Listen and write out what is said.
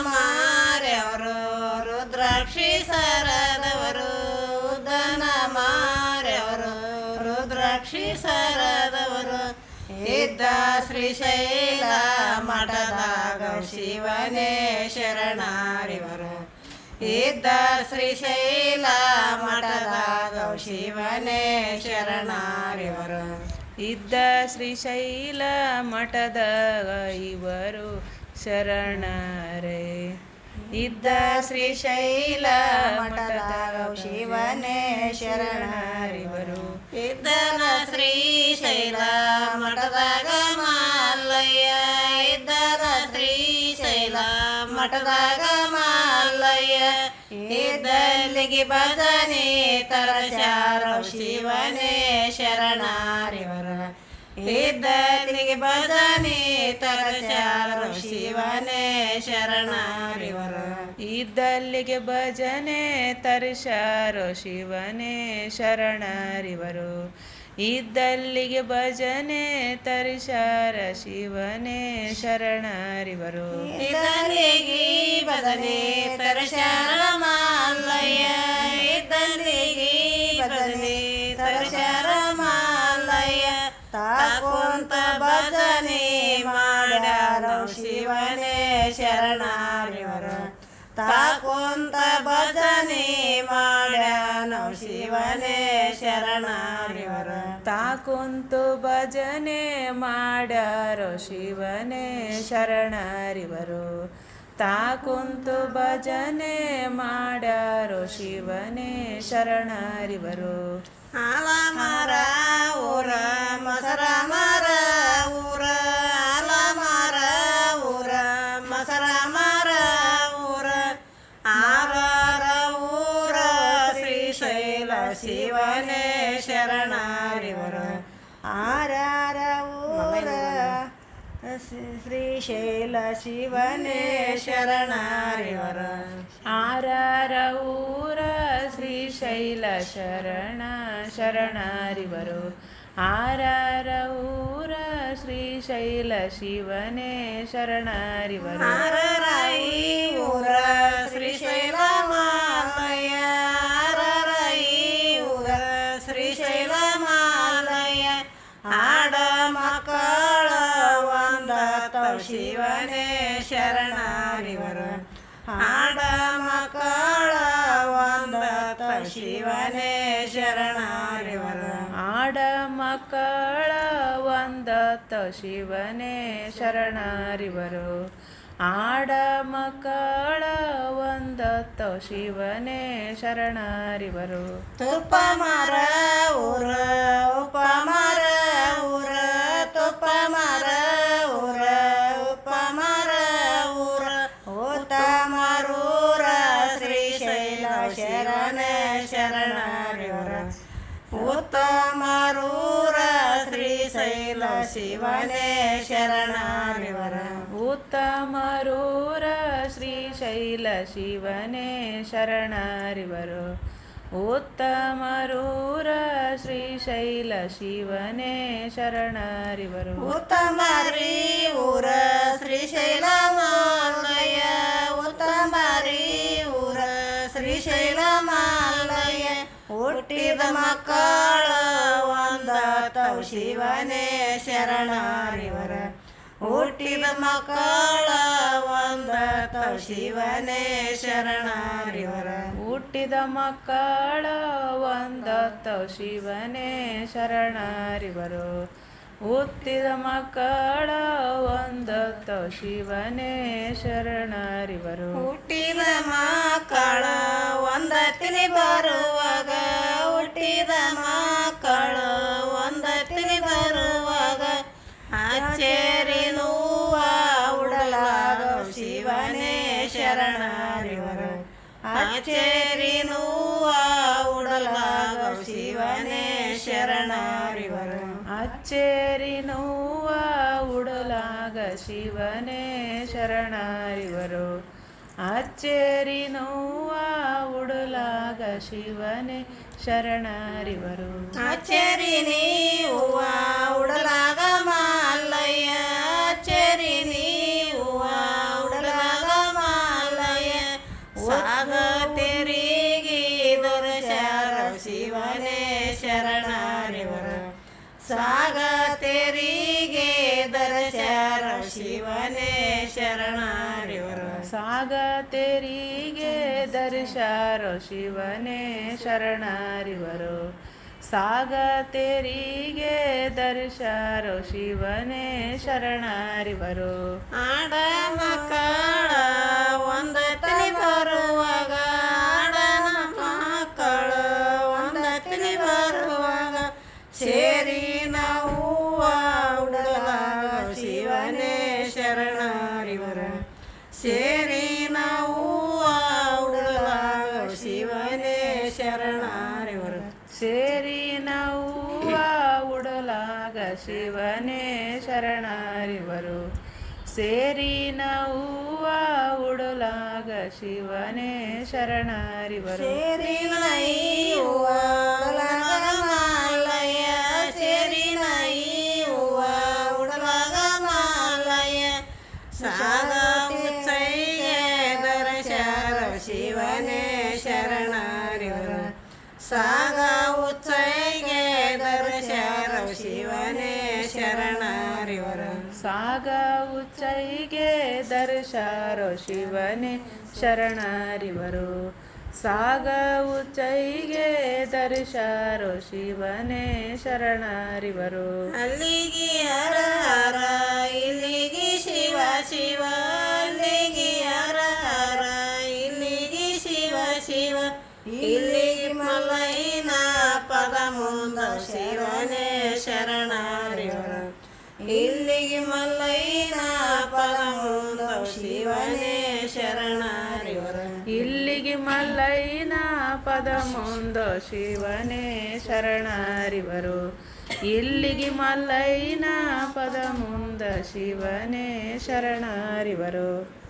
ಮಾರ್ಯವರು ರುದ್ರಾಕ್ಷಿ ಸರದವರು. ದನ ಮಾರ್ಯವರು ರುದ್ರಾಕ್ಷಿ ಸರದವರು. ಇದ್ದ ಶ್ರೀಶೈಲ ಮಠದಾಗ ಶಿವನೇ ಶರಣಾರಿವರು. ಇದ್ದ ಶ್ರೀಶೈಲ ಮಠದಾಗ ಶಿವನೇ ಶರಣಾರಿವರು. ಇದ್ದ ಶ್ರೀಶೈಲ ಮಠದ ಇವರು ಶರಣರೇ ಇದ್ದ ಶ್ರೀಶೈಲ ಮಠದ ಶಿವನೇ ಶರಣರಿವರು ಇದ್ದನ ಶ್ರೀಶೈಲ ಮಠದಾಗ ಮಾಲಯ್ಯ ಇದ್ದನ ಶ್ರೀಶೈಲ ಮಠದಾಗ ಮಾಲಯ್ಯ ಇದ್ದಲ್ಲಿಗೆ ಭಜನೆ ತರಚಾರ ಶಿವನೇ ಶರಣಾರಿವರ. ಇದ್ದಲ್ಲಿಗೆ ಭಜನೆ ತರಚಾರ ಶಿವನೇ ಶರಣಾರಿವರ. ಇದ್ದಲ್ಲಿಗೆ ಭಜನೆ ತರಿಸಾರೋ ಶಿವನೇ ಶರಣರಿವರು. ಇದ್ದಲ್ಲಿಗೆ ಭಜನೆ ತರಿಸಾರ ಶಿವನೇ ಶರಣರಿವರು. ಇದ್ದಲ್ಲಿಗೆ ಭಜನೆ ತರಶಾರ ಮಾಲಯ್ಯ. ಇದ್ದಲ್ಲಿಗೆ ಭಜನೆ ತರಶಾರ ಮಾಲಯ್ಯ. ತಾಕೊಂತ ಭಜನೆ ಮಾಡಾರೋ ಶಿವನೇ ಶರಣಾರಿವರು. ತಾಕೊಂತ ಭಜನೆ ಮಾಡ್ಯಾನೋ ಶಿವನೇ ಶರಣಾರಿವರ. ತಾಕುಂತು ಭಜನೆ ಮಾಡ್ಯಾರೋ ಶಿವನೇ ಶರಣರಿವರು. ತಾಕುಂತು ಭಜನೆ ಮಾಡ್ಯಾರೋ ಶಿವನೇ ಶರಣರಿವರು. ಆಲ ಮರ, ಊರ, ಮಸರ ಮರ, ಊರ, ಆಲ ಮರ, ಊರ, ಮಸರ ಮರ, ಊರ. ಆರರ ಊರ, ಶ್ರೀಶೈಲ ಶಿವನೇ ಶರಣಾರಿವರ. ಶ್ರೀಶೈಲ ಶಿವನೇ ಶರಣಾರಿವರ. ಆರಾರ ಊರ ಶ್ರೀಶೈಲ ಶರಣ ಶರಣಾರಿವರು. ಆರಾರ ಊರ ಶ್ರೀಶೈಲ ಶಿವನೇ ಶರಣಾರಿವರು. ಆರಾರ ಊರ ಶಿವನೇ ಶರಣಾರಿವರ. ಆಡ ಮಕ್ಕಳ ಒಂದ ಶಿವನೇ ಶರಣಾರಿವರ. ಆಡ ಮಕ್ಕಳ ಒಂದತ್ತ ಶಿವನೇ ಶರಣರಿವರು. ಆಡ ಮಕ್ಕಳ ಒಂದತ್ತ ಶಿವನೇ ಶರಣರಿವರು ತುಪ್ಪ ಮರ ಊರ. ಉಪ ಶಿವನೇ ಶರಣಾನಿವರ ಉತ್ತಮರೂರ ಶ್ರೀಶೈಲ ಶಿವನೇ ಶರಣಾರಿವರು. ಉತ್ತಮರೂರ ಶ್ರೀಶೈಲ ಶಿವನೇ ಶರಣರಿವರು ಉತ್ತಮರಿ ಊರ ಶ್ರೀಶೈಲ ಮಾಲಯ ಉತ್ತಮರಿ ಊರ ಶ್ರೀಶೈಲ ಮಾಲಯ ಹುಟ್ಟಿದ ಮಕ್ಕಳ ಶಿವನೇ ಶರಣಾರಿವರ. ಹುಟ್ಟಿದ ಮಕ್ಕಳ ಒಂದ ಶಿವನೇ ಶರಣಾರಿವರ. ಹುಟ್ಟಿದ ಮಕ್ಕಳ ಒಂದತ್ತ ಶಿವನೇ ಶರಣರಿವರು. ಹುಟ್ಟಿದ ಮಕ್ಕಳ ಒಂದತ್ತ ಶಿವನೇ ಶರಣರಿವರು. ಹುಟ್ಟಿದ ಮಕ್ಕಳ ಒಂದತ್ತಿನಿ ಬರುವಾಗ ಅಚ್ಚೇರಿ ನೋವ ಉಡಲಾಗ ಶಿವನೇ ಶರಣರಿವರ. ಅಚ್ಚೇರಿ ನೋವ ಉಡಲಾಗ ಶಿವನೇ ಶರಣರಿವರು. ಅಚ್ಚೇರಿ ನೋವ ಉಡಲಾಗ ಶಿವನೇ ಶರಣರಿವರು. ಅಚ್ಚೇರಿ ನೀವು ಉಡಲಾಗ ಮಾಲಯ್ಯ ಸಾಗತೆರಿಗೆ ದೊರಚಾರ ಶಿವನೇ ಶರಣರಿವರು ಸಾಗ ತೆರಿಗೆ ದರ್ಶಾರೋ ಶಿವನೇ ಶರಣಾರಿವರು ಸಾಗ ತೆರಿಗೆ ದರ್ಶಾರೋ ಶಿವನೇ ಶರಣಾರಿವರು ಆಡ ಮಕ್ಕಳ ಸೇರಿ ನಾವು ಉಡಲಾಗ ಶಿವನೇ ಶರಣಾರಿವರು ಸೇರಿ ನಾವು ಉಡಲಾಗ ಶಿವನೇ ಶರಣಾರಿವರು ಸೇರಿ ನಾವು ಉಡಲಾಗ ಶಿವನೇ ಶರಣಾರಿವರು ಸೇರಿ ನೈಯುವ ಸಾಗ ಉಚ್ಚೈಗೆ ದರ್ಶರ ಶಿವನೇ ಶರಣರಿವರು. ಸಾಗ ಉಚ್ಚೈಗೆ ದರ್ಶಾರೋ ಶಿವನೇ ಶರಣಾರಿವರು. ಸಾಗ ಉಚ್ಚೈಗೆ ದರ್ಶಾರೋ ಶಿವನೇ ಶರಣರಿವರು. ಅಲ್ಲಿಗೆ ಹರ ಹರ ಇಲ್ಲಿಗೆ ಶಿವ ಶಿವ ಅಲ್ಲಿಗೆ ಹರ ಹರ ಇಲ್ಲಿಗೆ ಶಿವ ಶಿವ. ಇಲ್ಲಿಗೆ ಮಲೈನ ಪದ ಮುಂದ ಶಿವನೇ ಶರಣಾರಿ ಇಲ್ಲಿಗೆ ಮಲ್ಲೈನ ಪದ ಮುಂದ ಶಿವನೇ ಶರಣಾರಿ ಇಲ್ಲಿಗೆ ಮಲ್ಲೈನ ಪದ ಮುಂದ ಶಿವನೇ ಶರಣಾರಿವರು. ಇಲ್ಲಿಗೆ ಮಲ್ಲೈನ ಪದ ಮುಂದ ಶಿವನೇ ಶರಣರಿವರು.